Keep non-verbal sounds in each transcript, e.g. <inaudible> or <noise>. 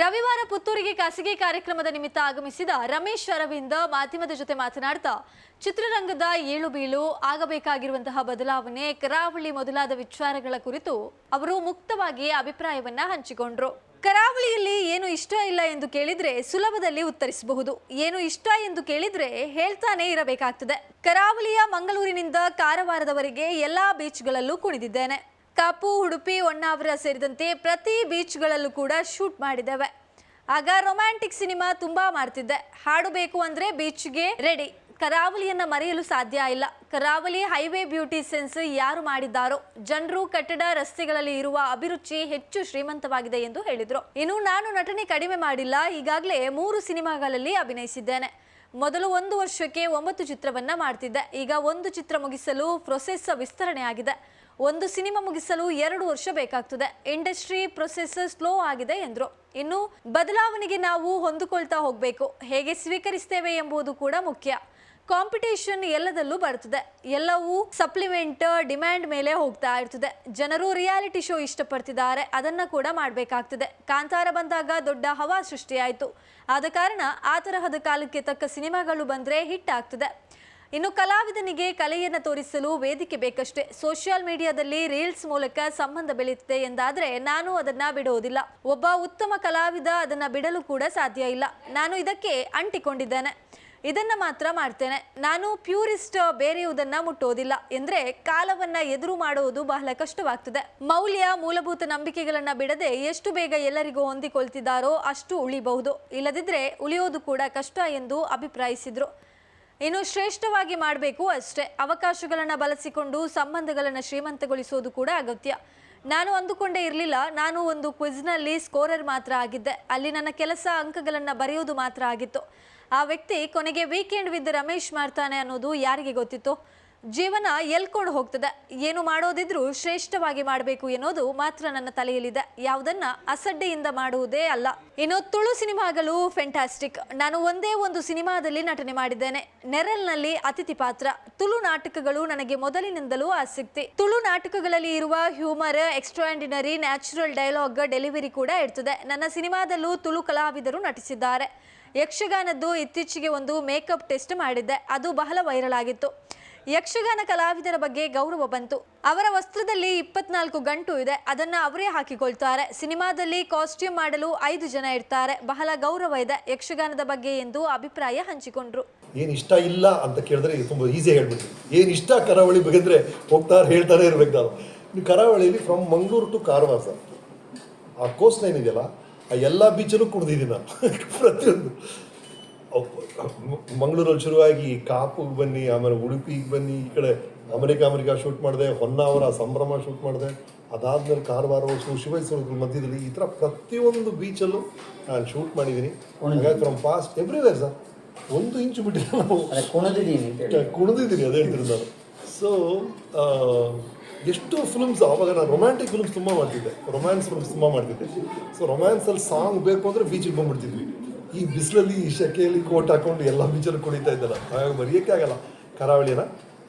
ರವಿವಾರ ಪುತ್ತೂರಿಗೆ ಖಾಸಗಿ ಕಾರ್ಯಕ್ರಮದ ನಿಮಿತ್ತ ಆಗಮಿಸಿದ ರಮೇಶ್ ಅರವಿಂದ ಮಾಧ್ಯಮದ ಜೊತೆ ಮಾತನಾಡ್ತಾ, ಚಿತ್ರರಂಗದ ಏಳು ಬೀಳು ಆಗಬೇಕಾಗಿರುವಂತಹ ಬದಲಾವಣೆ, ಕರಾವಳಿ ಮೊದಲಾದ ವಿಚಾರಗಳ ಕುರಿತು ಅವರು ಮುಕ್ತವಾಗಿ ಅಭಿಪ್ರಾಯವನ್ನ ಹಂಚಿಕೊಂಡ್ರು. ಕರಾವಳಿಯಲ್ಲಿ ಏನು ಇಷ್ಟ ಇಲ್ಲ ಎಂದು ಕೇಳಿದ್ರೆ ಸುಲಭದಲ್ಲಿ ಉತ್ತರಿಸಬಹುದು. ಏನು ಇಷ್ಟ ಎಂದು ಕೇಳಿದ್ರೆ ಹೇಳ್ತಾನೆ ಇರಬೇಕಾಗ್ತದೆ. ಕರಾವಳಿಯ ಮಂಗಳೂರಿನಿಂದ ಕಾರವಾರದವರೆಗೆ ಎಲ್ಲಾ ಬೀಚ್ಗಳಲ್ಲೂ ಕುಣಿದಿದ್ದೇನೆ. ಕಾಪು ಉಡುಪಿ, ಹೊನ್ನಾವರ ಸೇರಿದಂತೆ ಪ್ರತಿ ಬೀಚ್ಗಳಲ್ಲೂ ಕೂಡ ಶೂಟ್ ಮಾಡಿದ್ದೇವೆ. ಆಗ ರೊಮ್ಯಾಂಟಿಕ್ ಸಿನಿಮಾ ತುಂಬಾ ಮಾಡ್ತಿದ್ದೆ. ಹಾಡಬೇಕು ಅಂದ್ರೆ ಬೀಚ್ಗೆ ರೆಡಿ ಕರಾವಳಿಯನ್ನ ಮರೆಯಲು ಸಾಧ್ಯ ಇಲ್ಲ. ಕರಾವಳಿ ಹೈವೇ ಬ್ಯೂಟಿ ಸೆನ್ಸ್ ಯಾರು ಮಾಡಿದ್ದಾರೋ, ಜನರು ಕಟ್ಟಡ ರಸ್ತೆಗಳಲ್ಲಿ ಇರುವ ಅಭಿರುಚಿ ಹೆಚ್ಚು ಶ್ರೀಮಂತವಾಗಿದೆ ಎಂದು ಹೇಳಿದರು. ಇನ್ನು ನಾನು ನಟನೆ ಕಡಿಮೆ ಮಾಡಿಲ್ಲ, ಈಗಾಗಲೇ ಮೂರು ಸಿನಿಮಾಗಳಲ್ಲಿ ಅಭಿನಯಿಸಿದ್ದೇನೆ. ಮೊದಲು ಒಂದು ವರ್ಷಕ್ಕೆ ಒಂಬತ್ತು ಚಿತ್ರವನ್ನ ಮಾಡ್ತಿದ್ದೆ. ಈಗ ಒಂದು ಚಿತ್ರ ಮುಗಿಸಲು ಪ್ರೊಸೆಸ್ ವಿಸ್ತರಣೆ ಆಗಿದೆ. ಒಂದು ಸಿನಿಮಾ ಮುಗಿಸಲು ಎರಡು ವರ್ಷ ಬೇಕಾಗ್ತದೆ. ಇಂಡಸ್ಟ್ರಿ ಪ್ರೊಸೆಸ್ ಸ್ಲೋ ಆಗಿದೆ ಎಂದರು. ಇನ್ನು ಬದಲಾವಣೆಗೆ ನಾವು ಹೊಂದಿಕೊಳ್ತಾ ಹೋಗಬೇಕು. ಹೇಗೆ ಸ್ವೀಕರಿಸ್ತೇವೆ ಎಂಬುದು ಕೂಡ ಮುಖ್ಯ. ಕಾಂಪಿಟೇಷನ್ ಎಲ್ಲದಲ್ಲೂ ಬರ್ತದೆ ಎಲ್ಲವೂ ಸಪ್ಲಿಮೆಂಟ್, ಡಿಮ್ಯಾಂಡ್ ಮೇಲೆ ಹೋಗ್ತಾ ಇರ್ತದೆ. ಜನರು ರಿಯಾಲಿಟಿ ಶೋ ಇಷ್ಟಪಡ್ತಿದ್ದಾರೆ. ಅದನ್ನು ಕೂಡ ಮಾಡಬೇಕಾಗ್ತದೆ. ಕಾಂತಾರ ಬಂದಾಗ ದೊಡ್ಡ ಹವಾ ಸೃಷ್ಟಿಯಾಯಿತು. ಆದ ಕಾರಣ ಆ ತರಹದ ಕಾಲಕ್ಕೆ ತಕ್ಕ ಸಿನಿಮಾಗಳು ಬಂದರೆ ಹಿಟ್ ಆಗ್ತದೆ. ಇನ್ನು ಕಲಾವಿದನಿಗೆ ಕಲೆಯನ್ನು ತೋರಿಸಲು ವೇದಿಕೆ ಬೇಕಷ್ಟೇ. ಸೋಷಿಯಲ್ ಮೀಡಿಯಾದಲ್ಲಿ ರೀಲ್ಸ್ ಮೂಲಕ ಸಂಬಂಧ ಬೆಳೆಯುತ್ತೆ ಎಂದಾದರೆ ನಾನು ಅದನ್ನ ಬಿಡುವುದಿಲ್ಲ ಒಬ್ಬ ಉತ್ತಮ ಕಲಾವಿದ ಅದನ್ನ ಬಿಡಲು ಕೂಡ ಸಾಧ್ಯ ಇಲ್ಲ. ನಾನು ಇದಕ್ಕೆ ಅಂಟಿಕೊಂಡಿದ್ದೇನೆ. ಇದನ್ನ ಮಾತ್ರ ಮಾಡ್ತೇನೆ. ನಾನು ಪ್ಯೂರಿಸ್ಟ್ ಬೇರೆಯುವುದನ್ನ ಮುಟ್ಟೋದಿಲ್ಲ ಎಂದ್ರೆ ಕಾಲವನ್ನ ಎದುರು ಮಾಡುವುದು ಬಹಳ ಕಷ್ಟವಾಗ್ತದೆ. ಮೌಲ್ಯ, ಮೂಲಭೂತ ನಂಬಿಕೆಗಳನ್ನ ಬಿಡದೆ ಎಷ್ಟು ಬೇಗ ಎಲ್ಲರಿಗೂ ಹೊಂದಿಕೊಳ್ತಿದ್ದಾರೋ ಅಷ್ಟು ಉಳಿಬಹುದು. ಇಲ್ಲದಿದ್ರೆ ಉಳಿಯೋದು ಕೂಡ ಕಷ್ಟ ಎಂದು ಅಭಿಪ್ರಾಯಿಸಿದ್ರು. ಇನ್ನು ಶ್ರೇಷ್ಠವಾಗಿ ಮಾಡಬೇಕು ಅಷ್ಟೇ. ಅವಕಾಶಗಳನ್ನು ಬಳಸಿಕೊಂಡು ಸಂಬಂಧಗಳನ್ನು ಶ್ರೀಮಂತಗೊಳಿಸೋದು ಕೂಡ ಅಗತ್ಯ. ನಾನು ಅಂದುಕೊಂಡೇ ಇರಲಿಲ್ಲ. ನಾನು ಒಂದು ಕ್ವಿಜ್ನಲ್ಲಿ ಸ್ಕೋರರ್ ಮಾತ್ರ ಆಗಿದ್ದೆ. ಅಲ್ಲಿ ನನ್ನ ಕೆಲಸ ಅಂಕಗಳನ್ನು ಬರೆಯೋದು ಮಾತ್ರ ಆಗಿತ್ತು. ಆ ವ್ಯಕ್ತಿ ಕೊನೆಗೆ ವೀಕೆಂಡ್ ವಿದ್ ರಮೇಶ್ ಮಾಡ್ತಾನೆ ಅನ್ನೋದು ಯಾರಿಗೆ ಗೊತ್ತಿತ್ತು? ಜೀವನ ಎಲ್ಕೊಂಡು ಹೋಗ್ತದೆ. ಏನು ಮಾಡೋದಿದ್ರೂ ಶ್ರೇಷ್ಠವಾಗಿ ಮಾಡಬೇಕು ಎನ್ನೋದು ಮಾತ್ರ ನನ್ನ ತಲೆಯಲ್ಲಿದೆ. ಯಾವುದನ್ನ ಅಸಡ್ಡೆಯಿಂದ ಮಾಡುವುದೇ ಅಲ್ಲ. ಇನ್ನು ತುಳು ಸಿನಿಮಾಗಳು ಫೆಂಟಾಸ್ಟಿಕ್ ನಾನು ಒಂದೇ ಒಂದು ಸಿನಿಮಾದಲ್ಲಿ ನಟನೆ ಮಾಡಿದ್ದೇನೆ. ನೆರಲ್ನಲ್ಲಿ ಅತಿಥಿ ಪಾತ್ರ. ತುಳು ನಾಟಕಗಳು ನನಗೆ ಮೊದಲಿನಿಂದಲೂ ಆಸಕ್ತಿ. ತುಳು ನಾಟಕಗಳಲ್ಲಿ ಇರುವ humour, extraordinary, natural dialogue, delivery ಕೂಡ ಇರ್ತದೆ. ನನ್ನ ಸಿನಿಮಾದಲ್ಲೂ ತುಳು ಕಲಾವಿದರು ನಟಿಸಿದ್ದಾರೆ. ಯಕ್ಷಗಾನದ್ದು ಇತ್ತೀಚೆಗೆ ಒಂದು ಮೇಕಪ್ ಟೆಸ್ಟ್ ಮಾಡಿದ್ದೆ. ಅದು ಬಹಳ ವೈರಲ್ ಆಗಿತ್ತು. ಯಕ್ಷಗಾನ ಕಲಾವಿದರ ಬಗ್ಗೆ ಗೌರವ ಬಂತು. ಅವರ ವಸ್ತ್ರದಲ್ಲಿ ಇಪ್ಪತ್ನಾಲ್ಕು ಗಂಟು ಇದೆ. ಅದನ್ನ ಅವರೇ ಹಾಕಿಕೊಳ್ತಾರೆ. ಸಿನಿಮಾದಲ್ಲಿ ಕಾಸ್ಟ್ಯೂಮ್ ಮಾಡಲು ಐದು ಜನ ಇರ್ತಾರೆ. ಬಹಳ ಗೌರವ ಇದೆ ಯಕ್ಷಗಾನದ ಬಗ್ಗೆ ಎಂದು ಅಭಿಪ್ರಾಯ ಹಂಚಿಕೊಂಡ್ರು. ಏನು ಇಷ್ಟ ಇಲ್ಲ ಅಂತ ಕೇಳಿದ್ರೆ ತುಂಬ ಈಸಿ ಹೇಳ್ಬಿಟ್ಟು. ಏನು ಇಷ್ಟ ಕರಾವಳಿ ಬೇಕಂದ್ರೆ ಹೋಗ್ತಾರೆ ಹೇಳ್ತಾನೆ ಇರ್ಬೇಕು ನಾನು. From Mangaluru to Karwar sir ಆ ಕೋಸ್ಟ್ ಏನಿದೆಯಲ್ಲ ಆ ಎಲ್ಲ ಬೀಚಲ್ಲೂ ಕುಡ್ದಿದ್ದೀನಿ ನಾನು. <laughs> ಪ್ರತಿಯೊಂದು. ಮಂಗಳೂರಲ್ಲಿ ಶುರುವಾಗಿ ಕಾಪುಗೆ ಬನ್ನಿ ಆಮೇಲೆ ಉಡುಪಿಗೆ ಬನ್ನಿ ಈ ಕಡೆ ಅಮೆರಿಕ ಅಮೆರಿಕ ಶೂಟ್ ಮಾಡಿದೆ ಹೊನ್ನಾವರ ಸಂಭ್ರಮ ಶೂಟ್ ಮಾಡಿದೆ. ಅದಾದ್ಮೇಲೆ ಕಾರವಾರ ಹೋಗಿ ಶಿವೈಸೂರು ಮಧ್ಯದಲ್ಲಿ. ಈ ಥರ ಪ್ರತಿಯೊಂದು ಬೀಚಲ್ಲೂ ನಾನು ಶೂಟ್ ಮಾಡಿದ್ದೀನಿ. ಹಾಗಾಗಿ ಫ್ರಮ್ ಪಾಸ್ಟ್ ಎವ್ರಿವೇರ್ ಸರ್ ಒಂದು ಇಂಚು ಬಿಟ್ಟಿಲ್ಲ ನಾವು. ಕುಣಿದಿದ್ದೀನಿ ಅದೇ ಹೇಳ್ತೀನಿ ನಾನು. ಸೊ ಎಷ್ಟು ಫಿಲ್ಮ್ಸ್ ಆವಾಗ ನಾನು ರೊಮ್ಯಾಂಟಿಕ್ ಫಿಲ್ಮ್ಸ್ ತುಂಬ ಮಾಡ್ತಿದ್ದೆ. ರೊಮ್ಯಾನ್ಸ್ ಫಿಲ್ಮ್ಸ್ ತುಂಬ ಮಾಡ್ತಿದ್ದೆ. ಸೊ ರೊಮ್ಯಾನ್ಸಲ್ಲಿ ಸಾಂಗ್ ಬೇಕು ಅಂದರೆ ಬೀಚಿಗೆ ಬಂದ್ಬಿಡ್ತಿದ್ವಿ. ಈ ಬಿಸಿಲಲ್ಲಿ ಈ ಶೆಕೆಯಲ್ಲಿ ಕೋಟ್ ಹಾಕೊಂಡು ಎಲ್ಲ ಬೀಚಲ್ಲಿ ಕುಡಿತಾ ಇದ್ದಲ್ಲ ಹಾಗಾಗಿ ಮರೆಯೋಕ್ಕೆ ಆಗಲ್ಲ. ಕರಾವಳಿನ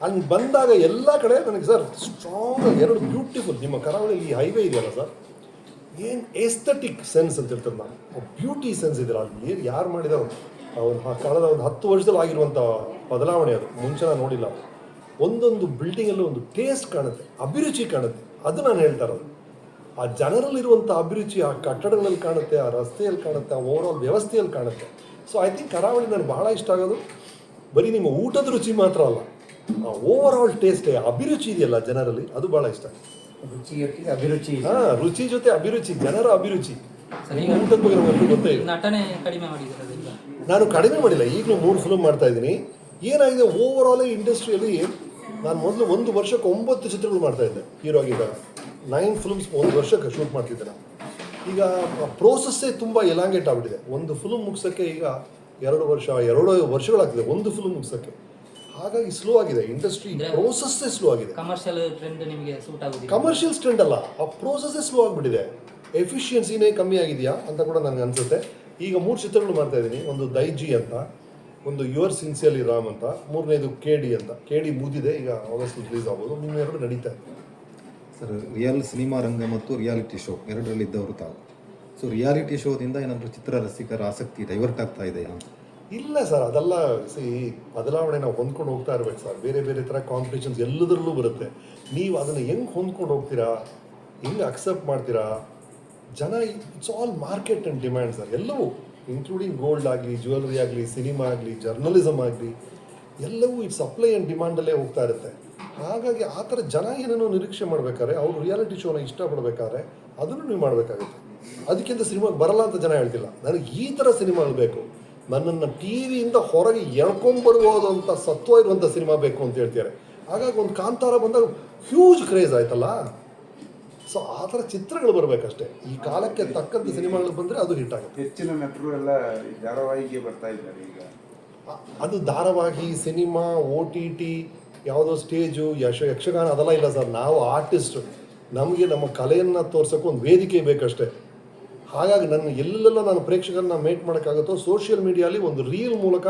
ಅಲ್ಲಿ ಬಂದಾಗ ಎಲ್ಲ ಕಡೆ ನನಗೆ ಸರ್ ಸ್ಟ್ರಾಂಗ್ ಎರಡು ಬ್ಯೂಟಿಫುಲ್ ನಿಮ್ಮ ಕರಾವಳಿಯಲ್ಲಿ ಈ ಹೈವೇ ಇದೆಯಲ್ಲ ಸರ್? ಏನು ಎಸ್ಥೆಟಿಕ್ ಸೆನ್ಸ್ ಅಂತ ಹೇಳ್ತಾರೆ ನಾನು ಬ್ಯೂಟಿ ಸೆನ್ಸ್ ಇದೆಯಲ್ಲ, ಅಲ್ಲಿ ಏನು ಯಾರು ಮಾಡಿದಾರೋ ಒಂದು ಕಾಲದ ಒಂದು ಹತ್ತು ವರ್ಷದಲ್ಲಿ ಆಗಿರುವಂಥ ಬದಲಾವಣೆ ಅದು. ಮುಂಚೆ ನಾನು ನೋಡಿಲ್ಲ. ಒಂದೊಂದು ಬಿಲ್ಡಿಂಗಲ್ಲೂ ಒಂದು ಟೇಸ್ಟ್ ಕಾಣುತ್ತೆ, ಅಭಿರುಚಿ ಕಾಣುತ್ತೆ. ಅದು ನಾನು ಹೇಳ್ತಾ ಆ ಜನರಲ್ಲಿರುವಂಥ ಅಭಿರುಚಿ ಆ ಕಟ್ಟಡಗಳಲ್ಲಿ ಕಾಣುತ್ತೆ ಆ ರಸ್ತೆಯಲ್ಲಿ ಕಾಣುತ್ತೆ ಆ ಓವರ್ ಆಲ್ ವ್ಯವಸ್ಥೆಯಲ್ಲಿ ಕಾಣುತ್ತೆ. ಸೊ ಐ ಥಿಂಕ್ ಕರಾವಳಿ ನನಗೆ ಬಹಳ ಇಷ್ಟ ಆಗೋದು. ಬರೀ ನಿಮ್ಮ ಊಟದ ರುಚಿ ಮಾತ್ರ ಅಲ್ಲ ಆ ಓವರ್ ಆಲ್ ಟೇಸ್ಟ್ ಅಭಿರುಚಿ ಇದೆಯಲ್ಲ ಜನರಲ್ಲಿ ಅದು ಬಹಳ ಇಷ್ಟ. ರುಚಿಯೊಟ್ಟಿಗೆ ಅಭಿರುಚಿ ಹಾಂ ರುಚಿ ಜೊತೆ ಅಭಿರುಚಿ ಜನರ ಅಭಿರುಚಿ. ಊಟದ ಬಗ್ಗೆ ನಮ್ಗೆ ಗೊತ್ತೇ? ಇಲ್ಲ ನಟನೆ ಕಡಿಮೆ ಮಾಡಿದ್ದೀರಲ್ಲ ನಾನು ಕಡಿಮೆ ಮಾಡಿಲ್ಲ ಈಗಲೂ ಮೂರು ಫಿಲ್ಮ್ ಮಾಡ್ತಾ ಇದ್ದೀನಿ. ಏನಾಗಿದೆ ಓವರ್ ಆಲ್ ಇಂಡಸ್ಟ್ರಿಯಲ್ಲಿ ನಾನು ಮೊದಲು ಒಂದು ವರ್ಷಕ್ಕೆ ಒಂಬತ್ತು ಚಿತ್ರಗಳು ಮಾಡ್ತಾ ಇದ್ದೆ ಹೀರೋ ಆಗಿದ್ದಾಗ. ನೈನ್ ಫಿಲ್ಮ್ಸ್ ಒಂದು ವರ್ಷಕ್ಕೆ ಶೂಟ್ ಮಾಡ್ತಿದ್ದೆ ನಾನು ಈಗ ಪ್ರೋಸೆಸ್ಸೇ ತುಂಬ ಎಲಾಂಗೇಟ್ ಆಗಿಬಿಟ್ಟಿದೆ. ಒಂದು ಫಿಲ್ಮ್ ಮುಗಿಸೋಕ್ಕೆ ಈಗ ಎರಡು ವರ್ಷ ಎರಡು ವರ್ಷಗಳಾಗ್ತಿದೆ ಒಂದು ಫಿಲ್ಮ್ ಮುಗಿಸೋಕ್ಕೆ. ಹಾಗಾಗಿ ಸ್ಲೋ ಆಗಿದೆ. ಇಂಡಸ್ಟ್ರಿ ಪ್ರೋಸೆಸ್ಸೇ ಸ್ಲೋ ಆಗಿದೆ. ಕಮರ್ಷಿಯಲ್ ಟ್ರೆಂಡ್ ನಿಮಗೆ ಸೂಟ್ ಆಗುತ್ತೆ ಕಮರ್ಷಿಯಲ್ ಟ್ರೆಂಡ್ ಅಲ್ಲ. ಆ ಪ್ರೋಸೆಸ್ಸೇ ಸ್ಲೋ ಆಗಿಬಿಟ್ಟಿದೆ. ಎಫಿಷಿಯನ್ಸಿನೇ ಕಮ್ಮಿ ಆಗಿದೆಯಾ ಅಂತ ಕೂಡ ನನಗೆ ಅನಿಸುತ್ತೆ. ಈಗ ಮೂರು ಚಿತ್ರಗಳು ಮಾಡ್ತಾ ಇದ್ದೀನಿ. ಒಂದು ದೈಜಿ ಅಂತ ಒಂದು ಯುವರ್ ಸಿನ್ಸಿಯರ್ಲಿ ರಾಮ್ ಅಂತ ಮೂರನೇದು ಕೆ ಡಿ ಅಂತ. ಕೆ ಡಿ ಮುಗಿದಿದೆ. ಈಗ ಆಗಸ್ಟ್ ರಿಲೀಸ್ ಆಗ್ಬೋದು. ಇನ್ನೆರಡು ನಡೀತಾ ಇದೆ. ಸರ್ ರಿಯಲ್ ಸಿನಿಮಾ ರಂಗ ಮತ್ತು ರಿಯಾಲಿಟಿ ಶೋ ಎರಡರಲ್ಲಿದ್ದವರು ತಾವು. ಸೊ ರಿಯಾಲಿಟಿ ಶೋದಿಂದ ಏನಾದರೂ ಚಿತ್ರ ರಸಿಕರ ಆಸಕ್ತಿ ಡೈವರ್ಟ್ ಆಗ್ತಾ ಇದೆಯಾ ಇಲ್ಲ ಸರ್, ಅದೆಲ್ಲ ಸಿ ಬದಲಾವಣೆ ನಾವು ಹೊಂದ್ಕೊಂಡು ಹೋಗ್ತಾ ಇರ್ಬೇಕು ಸರ್. ಬೇರೆ ಬೇರೆ ಥರ ಕಾಂಪಿಟೇಷನ್ಸ್ ಎಲ್ಲದರಲ್ಲೂ ಬರುತ್ತೆ. ನೀವು ಅದನ್ನು ಹೆಂಗೆ ಹೊಂದ್ಕೊಂಡು ಹೋಗ್ತೀರಾ? ಹೆಂಗೆ ಅಕ್ಸೆಪ್ಟ್ ಮಾಡ್ತೀರಾ? ಜನ it's all market and demand sir. ಎಲ್ಲವೂ ಇನ್ಕ್ಲೂಡಿಂಗ್ ಗೋಲ್ಡ್ ಆಗಲಿ ಜ್ಯುವೆಲ್ರಿ ಆಗಲಿ ಸಿನಿಮಾ ಆಗಲಿ ಜರ್ನಲಿಸಮ್ ಆಗಲಿ, ಎಲ್ಲವೂ ಇಟ್ಸ್ ಸಪ್ಲೈ ಆ್ಯಂಡ್ ಡಿಮ್ಯಾಂಡಲ್ಲೇ ಹೋಗ್ತಾ ಇರುತ್ತೆ. ಹಾಗಾಗಿ ಆ ಥರ ಜನ ಏನೇನು ನಿರೀಕ್ಷೆ ಮಾಡಬೇಕಾದ್ರೆ ಅವರು ರಿಯಾಲಿಟಿ ಶೋನ ಇಷ್ಟಪಡ್ಬೇಕಾದ್ರೆ ಅದನ್ನು ನೀವು ಮಾಡಬೇಕಾಗುತ್ತೆ. ಅದಕ್ಕಿಂತ ಸಿನಿಮಾಗೆ ಬರಲ್ಲ ಅಂತ ಜನ ಹೇಳ್ತಿಲ್ಲ. ನನಗೆ ಈ ಥರ ಸಿನಿಮಾಗಳು ಬೇಕು. ನನ್ನನ್ನು ಟಿ ವಿಯಿಂದ ಹೊರಗೆ ಎಳ್ಕೊಂಬರ್ಬೋದು ಅಂತ ಸತ್ವ ಇರುವಂಥ ಸಿನಿಮಾ ಬೇಕು ಅಂತ ಹೇಳ್ತಾರೆ ಹಾಗಾಗಿ ಒಂದು ಕಾಂತಾರ ಬಂದಾಗ ಹ್ಯೂಜ್ ಕ್ರೇಜ್ ಆಯ್ತಲ್ಲ? ಸೊ ಆ ಥರ ಚಿತ್ರಗಳು ಬರಬೇಕಷ್ಟೇ. ಈ ಕಾಲಕ್ಕೆ ತಕ್ಕಂಥ ಸಿನಿಮಾಗಳು ಬಂದರೆ ಅದು ಹಿಟ್ ಆಗುತ್ತೆ. ಹೆಚ್ಚಿನ ನಟರು ಎಲ್ಲ ಧಾರಾವಾಹಿಗೆ ಬರ್ತಾ ಇದ್ದಾರೆ ಈಗ. ಅದು ಧಾರಾವಾಹಿ ಸಿನಿಮಾ ಓ ಟಿ ಟಿ ಯಾವುದೋ ಸ್ಟೇಜು, ಯಶ, ಯಕ್ಷಗಾನ ಅದೆಲ್ಲ ಇಲ್ಲ ಸರ್. ನಾವು ಆರ್ಟಿಸ್ಟ್. ನಮಗೆ ನಮ್ಮ ಕಲೆಯನ್ನು ತೋರ್ಸೋಕೆ ಒಂದು ವೇದಿಕೆ ಬೇಕಷ್ಟೇ. ಹಾಗಾಗಿ ನನ್ನ ಎಲ್ಲೆಲ್ಲ ನಾನು ಪ್ರೇಕ್ಷಕರನ್ನ ಮೇಟ್ ಮಾಡೋಕ್ಕಾಗುತ್ತೋ ಸೋಷಿಯಲ್ ಮೀಡಿಯಾಲಿ ಒಂದು ರೀಲ್ ಮೂಲಕ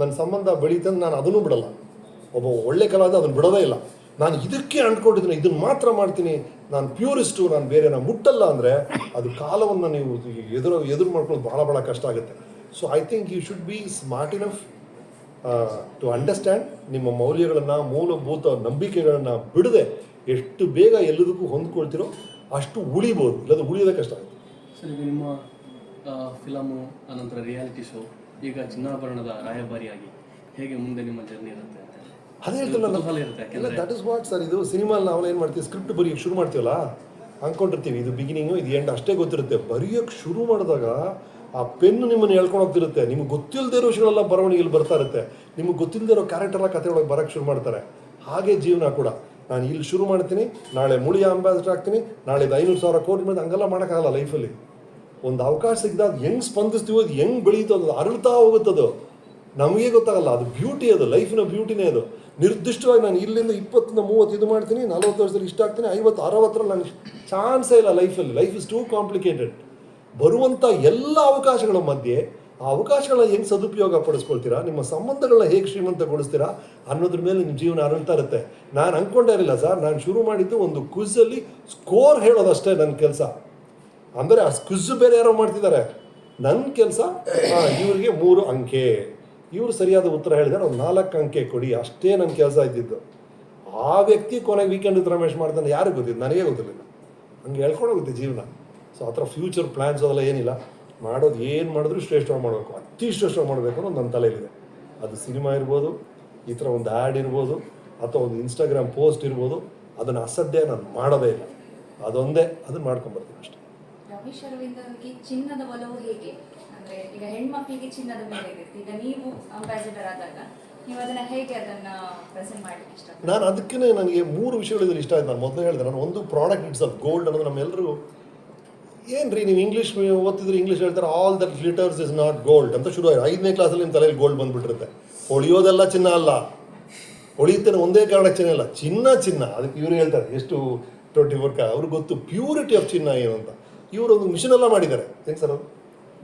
ನನ್ನ ಸಂಬಂಧ ಬೆಳೀತಂದು ನಾನು ಅದನ್ನು ಬಿಡಲ್ಲ. ಒಬ್ಬ ಒಳ್ಳೆ ಕಲಾವಿದ ಅದನ್ನು ಬಿಡೋದೇ ಇಲ್ಲ. ನಾನು ಇದಕ್ಕೆ ಅಂದ್ಕೊಂಡಿದ್ದೀನಿ ಇದನ್ನು ಮಾತ್ರ ಮಾಡ್ತೀನಿ. ನಾನು ಪ್ಯೂರಿಸ್ಟು ನಾನು ಬೇರೆ ನಾನು ಮುಟ್ಟಲ್ಲ ಅಂದರೆ ಅದು ಕಾಲವನ್ನು ನೀವು ಎದುರು ಎದುರು ಮಾಡ್ಕೊಳ್ಳೋದು ಭಾಳ ಭಾಳ ಕಷ್ಟ ಆಗುತ್ತೆ. So I think you should be smart enough to understand ನಿಮ್ಮ ಮೌಲ್ಯಗಳನ್ನು ಮೂಲಭೂತ ನಂಬಿಕೆಗಳನ್ನು ಬಿಡದೆ ಎಷ್ಟು ಬೇಗ ಎಲ್ಲದಕ್ಕೂ ಹೊಂದ್ಕೊಳ್ತಿರೋ ಅಷ್ಟು ಉಳಿಬೋದು. ಇಲ್ಲದ ಉಳಿಯೋದೇ ಕಷ್ಟ. ಆಗುತ್ತೆ ಸರ್ ಈಗ ನಿಮ್ಮ ಫಿಲಮು ಅನಂತರ ರಿಯಾಲಿಟಿ ಶೋ ಈಗ ಚಿನ್ನಾಭರಣದ ರಾಯಭಾರಿಯಾಗಿ ಹೇಗೆ ಮುಂದೆ ನಿಮ್ಮ ಜರ್ನಿ ಇರುತ್ತೆ ಅದೇ ಹೇಳ್ತಿಲ್ಲ ದಟ್ ಇಸ್ ವಾಟ್ ಸರ್ ಇದು ಸಿನಿಮಾ ನಾವು ಏನು ಮಾಡ್ತೀವಿ ಸ್ಕ್ರಿಪ್ಟ್ ಬರೆಯೋಕ್ಕೆ ಶುರು ಮಾಡ್ತೀವಲ್ಲ ಅಂದ್ಕೊಂಡಿರ್ತೀವಿ ಇದು ಬಿಗಿನಿಂಗು ಇದು ಎಂಡ್ ಅಷ್ಟೇ ಗೊತ್ತಿರುತ್ತೆ. ಬರೆಯೋಕ್ಕೆ ಶುರು ಮಾಡಿದಾಗ ಆ ಪೆನ್ನು ನಿಮ್ಮನ್ನು ಹೇಳ್ಕೊಂಡು ಹೋಗ್ತಿರುತ್ತೆ. ನಿಮ್ಗೆ ಗೊತ್ತಿಲ್ಲದೆ ಇರೋ ವಿಷಯಗಳೆಲ್ಲ ಬರವಣಿಗೆಯಲ್ಲಿ ಬರ್ತಾ ಇರುತ್ತೆ. ನಿಮ್ಗೆ ಗೊತ್ತಿಲ್ಲದೆ ಇರೋ ಕ್ಯಾರೆಕ್ಟರ್ ಎಲ್ಲ ಕತೆ ಒಳಗೆ ಬರೋಕ್ಕೆ ಶುರು ಮಾಡ್ತಾರೆ. ಹಾಗೆ ಜೀವನ ಕೂಡ. ನಾನು ಇಲ್ಲಿ ಶುರು ಮಾಡ್ತೀನಿ, ನಾಳೆ ಮುಳಿಯ ಅಂಬಾಸಿಡರ್ ಆಗ್ತೀನಿ, ನಾಳೆ ಇದು ಐನೂರು ಸಾವಿರ ಕೋಟಿ ಮೇಲೆ ಹಂಗೆಲ್ಲ ಮಾಡೋಕ್ಕಾಗಲ್ಲ ಲೈಫಲ್ಲಿ ಒಂದು ಅವಕಾಶ ಸಿಕ್ಕಿದಾಗ ಹೆಂಗೆ ಸ್ಪಂದಿಸ್ತೀವೋ ಅದು ಹೆಂಗೆ ಬೆಳೀತೋ ಅದು ಅರಳ್ತಾ ಹೋಗುತ್ತದು ನಮಗೆ ಗೊತ್ತಾಗಲ್ಲ, ಅದು ಬ್ಯೂಟಿ ಅದು ಲೈಫಿನ ಬ್ಯೂಟಿನೇ ಅದು. ನಿರ್ದಿಷ್ಟವಾಗಿ ನಾನು ಇಲ್ಲಿಂದ ಇಪ್ಪತ್ತಿಂದ ಮೂವತ್ತು ಇದು ಮಾಡ್ತೀನಿ, ನಲ್ವತ್ತು ವರ್ಷದಲ್ಲಿ ಇಷ್ಟ ಆಗ್ತೀನಿ, ಐವತ್ತು, ಅರವತ್ತರಲ್ಲಿ ನನಗೆ ಚಾನ್ಸೇ ಇಲ್ಲ ಲೈಫಲ್ಲಿ ಲೈಫ್ ಇಸ್ ಟೂ ಕಾಂಪ್ಲಿಕೇಟೆಡ್ ಬರುವಂಥ ಎಲ್ಲ ಅವಕಾಶಗಳ ಮಧ್ಯೆ ಆ ಅವಕಾಶಗಳನ್ನ ಹೆಂಗೆ ಸದುಪಯೋಗ ಪಡಿಸ್ಕೊಳ್ತೀರಾ? ನಿಮ್ಮ ಸಂಬಂಧಗಳನ್ನ ಹೇಗೆ ಶ್ರೀಮಂತಗೊಳಿಸ್ತೀರಾ ಅನ್ನೋದ್ರ ಮೇಲೆ ನಿಮ್ಮ ಜೀವನ ಅರಳ್ತಾ ಇರುತ್ತೆ. ನಾನು ಅಂದ್ಕೊಂಡೇ ಇರಲಿಲ್ಲ ಸರ್. ನಾನು ಶುರು ಮಾಡಿದ್ದು ಒಂದು ಕ್ವಿಝಲ್ಲಿ ಸ್ಕೋರ್ ಹೇಳೋದಷ್ಟೇ ನನ್ನ ಕೆಲಸ. ಅಂದರೆ ಆ ಕ್ವಿಝ್ ಬೇರೆ ಯಾರೋ ಮಾಡ್ತಿದ್ದಾರೆ. ನನ್ನ ಕೆಲಸ ಇವರಿಗೆ ಮೂರು ಅಂಕೆ. ಇವರು ಸರಿಯಾದ ಉತ್ತರ ಹೇಳಿದ್ರೆ ಒಂದು ನಾಲ್ಕು ಅಂಕೆ ಕೊಡಿ. ಅಷ್ಟೇ ನನ್ನ ಕೆಲಸ ಇದ್ದಿದ್ದು. ಆ ವ್ಯಕ್ತಿ ಕೊನೆಗೆ ವೀಕೆಂಡ್ ರಮೇಶ್ ಮಾಡ್ತಾನೆ ಯಾರಿಗೂ ಗೊತ್ತಿದ್ದು ನನಗೇ ಗೊತ್ತಿರಲಿಲ್ಲ. ಹಂಗೆ ಹೇಳ್ಕೊಂಡು ಹೋಗುತ್ತೆ ಜೀವನ. ಸೊ ಆ ಥರ ಫ್ಯೂಚರ್ ಪ್ಲ್ಯಾನ್ಸ್ ಅದೆಲ್ಲ ಏನಿಲ್ಲ. ಮಾಡೋದು ಏನು ಮಾಡಿದ್ರು ಶ್ರೇಷ್ಠವಾಗಿ ಮಾಡಬೇಕು. ಅತಿ ಶ್ರೇಷ್ಠವಾಗಿ ಮಾಡಬೇಕು ಅನ್ನೋದು ನನ್ನ ತಲೆಯಲ್ಲಿದೆ. ಅದು ಸಿನಿಮಾ ಇರ್ಬೋದು ಈ ಥರ ಒಂದು ಆ್ಯಡ್ ಇರ್ಬೋದು ಅಥವಾ ಒಂದು ಇನ್ಸ್ಟಾಗ್ರಾಮ್ ಪೋಸ್ಟ್ ಇರ್ಬೋದು ಅದನ್ನು ಅಸಾಧ್ಯ ನಾನು ಮಾಡೋದೇ ಇಲ್ಲ. ಅದೊಂದೇ ಅದನ್ನು ಮಾಡ್ಕೊಂಬರ್ತೀನಿ ಅಷ್ಟೇ. ರಮೇಶ್ ಅರವಿಂದ್ ಅವರಿಗೆ ಚಿನ್ನದ ಒಲವು ಹೇಗೆ? ಅಂದ್ರೆ ಈಗ ಹೆಣ್ಮಕ್ಳಿಗೆ ಚಿನ್ನದ ಮೇಲೆ ಇರುತ್ತೆ. ಈಗ ನೀವು ಅಂಬಾಸಿಡರ್ ಆದಾಗ ನೀವು ಅದನ್ನ ಹೇಗೆ ಅದನ್ನ ಪ್ರೆಸೆಂಟ್ ಮಾಡ್ಲಿಕ್ಕೆ ಇಷ್ಟ ನಾನು ಅದಕ್ಕೆ ನನಗೆ ಮೂರು ವಿಷಯಗಳು ಇಷ್ಟ ಆಯ್ತು. ನಾನು ಮೊದಲೇ ಹೇಳಿದೆ ನಾನು ಒಂದು ಪ್ರಾಡಕ್ಟ್ ಇಟ್ಸ್ ಆಫ್ ಗೋಲ್ಡ್ ಅನ್ನೋದು ನಮ್ಮೆಲ್ಲರೂ ಏನು ರೀ ನೀವು ಇಂಗ್ಲೀಷ್ ಓದ್ತಿದ್ರೆ ಇಂಗ್ಲೀಷ್ ಹೇಳ್ತಾರೆ all that glitters is not gold ಅಂತ ಶುರು ಆಯ್ತು. ಐದನೇ ಕ್ಲಾಸಲ್ಲಿ ನಿಮ್ಮ ತಲೆಯಲ್ಲಿ ಗೋಲ್ಡ್ ಬಂದ್ಬಿಟ್ಟಿರುತ್ತೆ. ಹೊಳಿಯೋದೆಲ್ಲ ಚಿನ್ನ ಅಲ್ಲ. ಹೊಳಿಯುತ್ತೇನೆ ಒಂದೇ ಕಾರಣ ಚಿನ್ನ ಅಲ್ಲ ಚಿನ್ನ ಚಿನ್ನ. ಅದಕ್ಕೆ ಇವರು ಹೇಳ್ತಾರೆ ಎಷ್ಟು ಟ್ವೆಂಟಿ ಫೋರ್ ಕಾ ಅವ್ರಿಗೆ ಗೊತ್ತು ಪ್ಯೂರಿಟಿ ಆಫ್ ಚಿನ್ನ ಏನು ಅಂತ. ಇವರು ಒಂದು ಮಿಷನ್ ಎಲ್ಲ ಮಾಡಿದ್ದಾರೆ. ಏನು ಸರ್ ಅದು?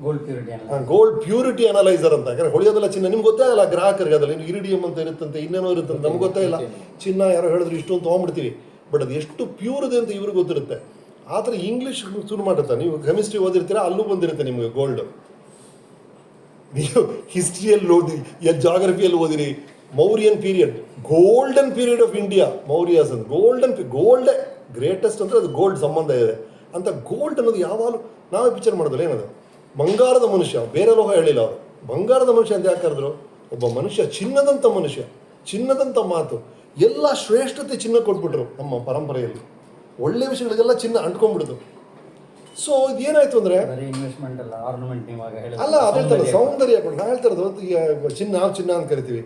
ಗೋಲ್ಡ್ ಪ್ಯೂರಿಟಿ ಹಾಂ ಗೋಲ್ಡ್ ಪ್ಯೂರಿಟಿ ಅನಲೈಸರ್ ಅಂತ. ಯಾಕಂದ್ರೆ ಹೊಳಿಯೋದೆಲ್ಲ ಚಿನ್ನ ನಿಮ್ಗೆ ಗೊತ್ತೇ ಇಲ್ಲ ಗ್ರಾಹಕರಿಗೆ ಅದಲ್ಲ. ಇನ್ನು ಇರಿಡಿಯಂ ಅಂತ ಇರುತ್ತಂತೆ ಇನ್ನೇನೋ ಇರುತ್ತಂತೆ ನಮ್ಗೆ ಗೊತ್ತೇ ಇಲ್ಲ. ಚಿನ್ನ ಯಾರೋ ಹೇಳಿದ್ರು ಇಷ್ಟೊಂದು ತೊಗೊಂಡ್ಬಿಡ್ತೀವಿ. ಬಟ್ ಅದು ಎಷ್ಟು ಪ್ಯೂರ್ ಇದೆ ಅಂತ ಇವ್ರಿಗೆ ಗೊತ್ತಿರುತ್ತೆ. ಆ ಥರ ಇಂಗ್ಲೀಷ್ ಶುರು ಮಾಡುತ್ತೆ ನೀವು ಕೆಮಿಸ್ಟ್ರಿ ಓದಿರ್ತೀರಾ, ಅಲ್ಲೂ ಬಂದಿರುತ್ತೆ ನಿಮಗೆ ಗೋಲ್ಡ್ ನೀವು ಹಿಸ್ಟ್ರಿಯಲ್ಲಿ ಓದಿರಿ ಜಾಗ್ರಫಿಯಲ್ಲಿ ಓದಿರಿ. Mauryan period golden period of India Mauryas ಅಂತ. ಗೋಲ್ಡನ್ ಗೋಲ್ಡ್ ಗ್ರೇಟೆಸ್ಟ್ ಅಂದರೆ ಅದು ಗೋಲ್ಡ್ ಸಂಬಂಧ ಇದೆ. ಅಂತ ಗೋಲ್ಡ್ ಅನ್ನೋದು ಯಾವಾಗಲೂ, ನಾವೇ ಪಿಕ್ಚರ್ ಮಾಡೋದಿಲ್ಲ ಏನದು? ಬಂಗಾರದ ಮನುಷ್ಯ, ಬೇರೆ ಲೋಹ ಹೇಳಿಲ್ಲ ಅವರು. ಬಂಗಾರದ ಮನುಷ್ಯ ಅಂತ ಯಾಕೆ ಕರೆದ್ರು? ಒಬ್ಬ ಮನುಷ್ಯ ಚಿನ್ನದಂಥ ಮನುಷ್ಯ ಚಿನ್ನದಂಥ ಮಾತು, ಎಲ್ಲ ಶ್ರೇಷ್ಠತೆ ಚಿನ್ನ ಕೊಟ್ಬಿಟ್ರು ನಮ್ಮ ಪರಂಪರೆಯಲ್ಲಿ. ಒಳ್ಳೆ ವಿಷಯಗಳಿಗೆಲ್ಲ ಚಿನ್ನ ಅಂಟ್ಕೊಂಡ್ಬಿಡ್ತು ಸೊ ಇದೇನಾಯ್ತು ಅಂದರೆ ಬರೀ ಇನ್ವೆಸ್ಟ್ಮೆಂಟ್ ಅಲ್ಲ ಆರ್ನಮೆಂಟ್ ಇವಾಗ ಹೇಳಿದ್ರೆ ಅಲ್ಲ ಅದೇ ಥರ ಸೌಂದರ್ಯ. ನಾ ಕೂಡ ನಾನು ಹೇಳ್ತಾ ಇರೋದು ಚಿನ್ನ ಚಿನ್ನ ಅಂತ ಕರಿತೀವಿ.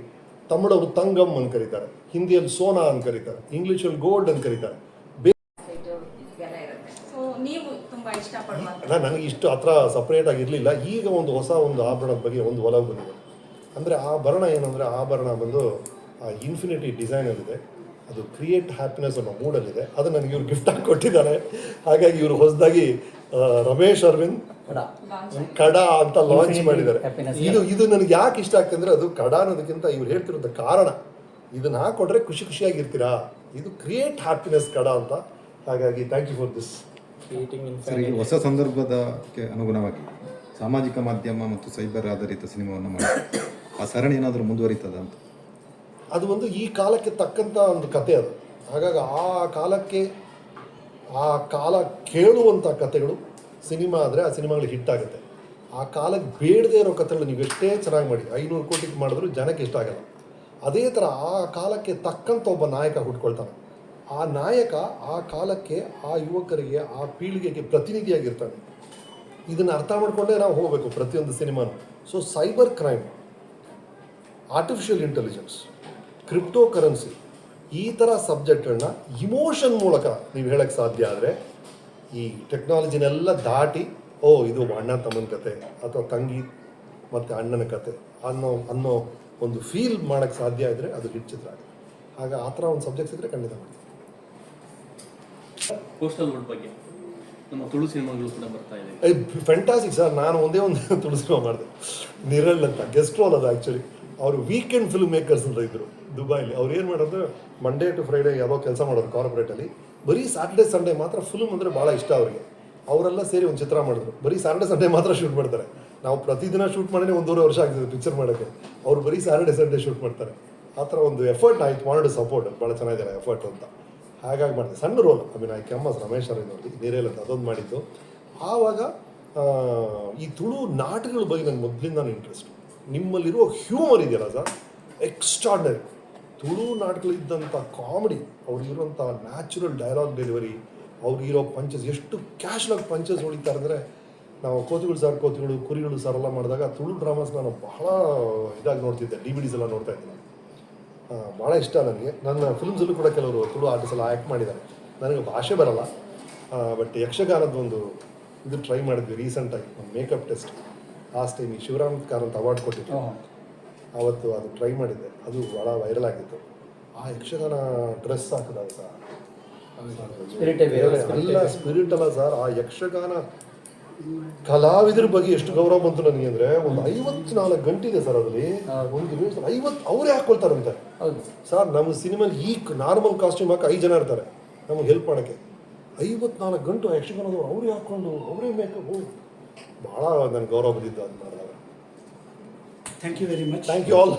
ತಮಿಳವರು ತಂಗಮ್ ಅಂತ ಕರೀತಾರೆ. ಹಿಂದಿಯಲ್ಲಿ ಸೋನಾ ಅಂತ ಕರೀತಾರೆ. ಇಂಗ್ಲೀಷಲ್ಲಿ ಗೋಲ್ಡ್ ಅಂತ ಕರೀತಾರೆ. ಅಲ್ಲ ನನಗೆ ಇಷ್ಟು ಹತ್ರ ಸಪ್ರೇಟ್ ಆಗಿ ಇರಲಿಲ್ಲ. ಈಗ ಒಂದು ಹೊಸ ಒಂದು ಆಭರಣದ ಬಗ್ಗೆ ಒಂದು ಒಲವು ಬಂದಿದೆ. ಅಂದರೆ ಆಭರಣ ಏನಂದರೆ ಆಭರಣ ಬಂದು ಆ ಇನ್ಫಿನಿಟಿ ಡಿಸೈನಲ್ಲಿದೆ ಅದು ಕ್ರಿಯೇಟ್ ಹ್ಯಾಪಿನೆಸ್ ಅನ್ನೋ ಮೂಡಲ್ಲಿದೆ ಅದು ನನಗೆ ಇವ್ರು ಗಿಫ್ಟ್ ಆಗಿ ಕೊಟ್ಟಿದ್ದಾರೆ. ಹಾಗಾಗಿ ಇವರು ಹೊಸದಾಗಿ ರಮೇಶ್ ಅರವಿಂದ್ ಕಡ. ಕಡ ಅಂತ ಲಾಂಚ್ ಮಾಡಿದ್ದಾರೆ. ಇದು. ಇದು ನನಗೆ ಯಾಕೆ ಇಷ್ಟ ಆಗ್ತಂದ್ರೆ ಅಂದರೆ ಅದು ಕಡ ಅನ್ನೋದಕ್ಕಿಂತ ಇವ್ರು ಹೇಳ್ತಿರೋದ ಕಾರಣ. ಇದನ್ನ ಹಾಕೊಟ್ರೆ ಖುಷಿ ಖುಷಿಯಾಗಿರ್ತೀರಾ? ಇದು ಕ್ರಿಯೇಟ್ ಹ್ಯಾಪಿನೆಸ್ ಕಡ ಅಂತ. ಹಾಗಾಗಿ ಥ್ಯಾಂಕ್ ಯು ಫಾರ್ ದಿಸ್ ಹೊಸ ಸಂದರ್ಭದಕ್ಕೆ ಅನುಗುಣವಾಗಿ ಸಾಮಾಜಿಕ ಮಾಧ್ಯಮ ಮತ್ತು ಸೈಬರ್ ಆಧಾರಿತ ಸಿನಿಮಾವನ್ನು ಮಾಡಿ. ಆ ಸರಣಿ ಏನಾದರೂ ಮುಂದುವರಿತದ ಅಂತ? ಅದು ಒಂದು ಈ ಕಾಲಕ್ಕೆ ತಕ್ಕಂಥ ಒಂದು ಕತೆ ಅದು. ಹಾಗಾಗಿ ಆ ಕಾಲಕ್ಕೆ ಆ ಕಾಲ ಕೇಳುವಂಥ ಕತೆಗಳು ಸಿನಿಮಾ ಆದರೆ ಆ ಸಿನಿಮಾಗಳು ಹಿಟ್ ಆಗುತ್ತೆ. ಆ ಕಾಲಕ್ಕೆ ಬೇಡದೇ ಇರೋ ಕಥೆಗಳು ನೀವು ಎಷ್ಟೇ ಚೆನ್ನಾಗಿ ಮಾಡಿ, ಐನೂರು ಕೋಟಿಗೆ ಮಾಡಿದ್ರು ಜನಕ್ಕೆ ಇಷ್ಟ ಆಗಲ್ಲ. ಅದೇ ಥರ ಆ ಕಾಲಕ್ಕೆ ತಕ್ಕಂಥ ಒಬ್ಬ ನಾಯಕ ಹುಟ್ಕೊಳ್ತಾನೆ. ಆ ನಾಯಕ ಆ ಕಾಲಕ್ಕೆ ಆ ಯುವಕರಿಗೆ, ಆ ಪೀಳಿಗೆಗೆ ಪ್ರತಿನಿಧಿಯಾಗಿರ್ತಾನೆ. ಇದನ್ನು ಅರ್ಥ ಮಾಡಿಕೊಂಡೇ ನಾವು ಹೋಗಬೇಕು ಪ್ರತಿಯೊಂದು ಸಿನಿಮಾನು. So cyber crime artificial intelligence crypto currency ಈ ಥರ ಸಬ್ಜೆಕ್ಟ್ಗಳನ್ನ ಇಮೋಷನ್ ಮೂಲಕ ನೀವು ಹೇಳಕ್ಕೆ ಸಾಧ್ಯ ಆದರೆ ಈ ಟೆಕ್ನಾಲಜಿನೆಲ್ಲ ದಾಟಿ ಓ ಇದು ಅಣ್ಣ ತಮ್ಮನ ಕತೆ ಅಥವಾ ತಂಗಿ ಮತ್ತು ಅಣ್ಣನ ಕತೆ ಅನ್ನೋ ಅನ್ನೋ ಒಂದು ಫೀಲ್ ಮಾಡೋಕ್ಕೆ ಸಾಧ್ಯ ಇದ್ದರೆ ಅದು ಹಿಟ್ ಚಿತ್ರ ಆಗುತ್ತೆ. ಆಗ ಆ ಥರ ಒಂದು ಸಬ್ಜೆಕ್ಟ್ಸ್ ಇದ್ದರೆ ಖಂಡಿತ ಮಾಡ್ತೀವಿ ಕೋಸ್ಟಲ್ ರೋಡ್ ಬಗ್ಗೆ. ನಮ್ಮ ತುಳು ಸಿನಿಮಾಗಳು ಕೂಡ ಬರ್ತಾ ಇದೆ. ಫ್ಯಾಂಟಾಸಿಕ್ ಸರ್ ನಾನು ಒಂದೇ ಒಂದು <laughs> ತುಳು ಸಿನಿಮಾ ಮಾಡಿದೆ. ನಿರಲ್ ಅಂತ ಗೆಸ್ಟ್ ರೋಲ್ ಅದು ಆ್ಯಕ್ಚುಲಿ ಅವರು ವೀಕೆಂಡ್ ಫಿಲ್ಮ್ ಮೇಕರ್ಸ್ ಅಂತ ಇದ್ದರು ದುಬೈಲಿ. ಅವ್ರು ಏನು ಮಾಡೋದು ಮಂಡೇ ಟು ಫ್ರೈಡೇ ಯಾವುದೋ ಕೆಲಸ ಮಾಡೋರು ಕಾರ್ಪೊರೇಟಲ್ಲಿ ಬರೀ ಸ್ಯಾಟರ್ಡೇ ಸಂಡೇ ಮಾತ್ರ ಫಿಲ್ಮ್ ಅಂದರೆ ಭಾಳ ಇಷ್ಟ ಅವರಿಗೆ. ಅವರೆಲ್ಲ ಸೇರಿ ಒಂದು ಚಿತ್ರ ಮಾಡಿದ್ರು. ಬರೀ ಸ್ಯಾಟರ್ಡೇ ಸಂಡೇ ಮಾತ್ರ ಶೂಟ್ ಮಾಡ್ತಾರೆ. ನಾವು ಪ್ರತಿದಿನ ಶೂಟ್ ಮಾಡಿದ್ರೆ ಒಂದೂವರೆ ವರ್ಷ ಆಗ್ತದೆ ಪಿಕ್ಚರ್ ಮಾಡೋಕ್ಕೆ ಅವ್ರು ಬರೀ ಸ್ಯಾಟರ್ಡೇ ಸಂಡೇ ಶೂಟ್ ಮಾಡ್ತಾರೆ. ಆ ಥರ ಒಂದು ಎಫರ್ಟ್ ಆಯ್ತು ಮಾಡೋದು ಸಪೋರ್ಟ್ ಭಾಳ ಚೆನ್ನಾಗಿದೆ ಎಫರ್ಟ್ ಅಂತ. ಹಾಗಾಗಿ ಮಾಡಿದೆ. ಸಣ್ಣ ರೋಲ್ ಐ ಮೀನ್ ಐ ಕೆಮ್ಮಸ್ ರಮೇಶ್ ಅವರಿನಲ್ಲಿ ನೀರೇಲ್ ಅಂತ ಅದೊಂದು ಮಾಡಿದ್ದು. ಆವಾಗ ಈ ತುಳು ನಾಟಕಗಳ ಬಗ್ಗೆ ನನಗೆ ಮೊದಲಿಂದ ಇಂಟ್ರೆಸ್ಟ್ ನಿಮ್ಮಲ್ಲಿರುವ ಹ್ಯೂಮರ್ ಇದೆಯಲ್ಲ ಸರ್ ಎಕ್ಸ್ಟ್ರಾರ್ಡನರಿ ತುಳು ನಾಟಕಗಳಿದ್ದಂಥ ಕಾಮಿಡಿ ಅವ್ರಿಗಿರುವಂಥ ನ್ಯಾಚುರಲ್ ಡೈಲಾಗ್ ಡೆಲಿವರಿ ಅವ್ರಿಗಿರೋ ಪಂಚಸ್ ಎಷ್ಟು ಕ್ಯಾಶ್ಲಾಗಿ ಪಂಚಸ್ ಹೊಡಿತಾರೆ ಅಂದರೆ ನಾವು ಕೋತಿಗಳು ಸರ್ ಕೋತಿಗಳು ಕುರಿಗಳು ಸರ್ ಎಲ್ಲ ಮಾಡಿದಾಗ ತುಳು ಡ್ರಾಮಾಸ್ ನಾನು ಬಹಳ ಇದಾಗಿ ನೋಡ್ತಿದ್ದೆ ಡಿ ವಿ ಡಿಸ್ ಎಲ್ಲ ನೋಡ್ತಾ ಇದ್ದೆ ಆ, ಭಾಳ ಇಷ್ಟ ನನಗೆ. ನನ್ನ ಫಿಲ್ಮ್ಸಲ್ಲೂ ಕೂಡ ಕೆಲವರು ತುಳು ಆರ್ಟಿಸ್ಟ್ ಎಲ್ಲ ಆ್ಯಕ್ಟ್ ಮಾಡಿದ್ದಾರೆ. ನನಗೆ ಭಾಷೆ ಬರಲ್ಲ. ಬಟ್ ಯಕ್ಷಗಾನದ ಒಂದು ಇದು ಟ್ರೈ ಮಾಡಿದ್ವಿ ರೀಸೆಂಟಾಗಿ ಮೇಕಪ್ ಟೆಸ್ಟ್ ಲಾಸ್ಟ್ ಟೈಮ್ ಈ ಶಿವರಾಮ್ ಕಾರಂತ್ ಅವಾರ್ಡ್ ಕೊಟ್ಟಿದ್ದೆ ಅವತ್ತು ಅದು ಟ್ರೈ ಮಾಡಿದ್ದೆ. ಅದು ಭಾಳ ವೈರಲ್ ಆಗಿತ್ತು. ಆ ಯಕ್ಷಗಾನ ಡ್ರೆಸ್ ಹಾಕಿದಾಗ ಸರ್ ಎಲ್ಲ ಸ್ಪಿರಿಟ್ ಅಲ್ಲ ಸರ್ ಆ ಯಕ್ಷಗಾನ ಕಲಾವಿದ್ರ ಬಗ್ಗೆ ಎಷ್ಟು ಗೌರವ ಬಂತು ನನಗೆ ಅಂದ್ರೆ ಒಂದು ಐವತ್ನಾಲ್ಕು ಗಂಟೆ ಇದೆ ಸರ್ ಅದರಲ್ಲಿ ಒಂದು ನಿಮಿಷ ಐವತ್ತು ಅವರೇ ಹಾಕೊಳ್ತಾರಂತೆ. ಸರ್ ನಮ್ಮ ಸಿನಿಮಾ ಈ ನಾರ್ಮಲ್ ಕಾಸ್ಟ್ಯೂಮ್ ಹಾಕಿ ಐದು ಜನ ಇರ್ತಾರೆ. ನಮಗೆ ಹೆಲ್ಪ್ ಮಾಡೋಕ್ಕೆ. ಐವತ್ನಾಲ್ಕು ಗಂಟು ಯಕ್ಷಗಾನದವ್ರು ಅವರೇ ಹಾಕೊಂಡು ಅವರೇ ಮೇಕಪ್ ಭಾಳ ನನಗೆ ಗೌರವ ಬಂದಿದ್ದು ಅದು ಮಾಡಿದಾಗ thank you very much thank you all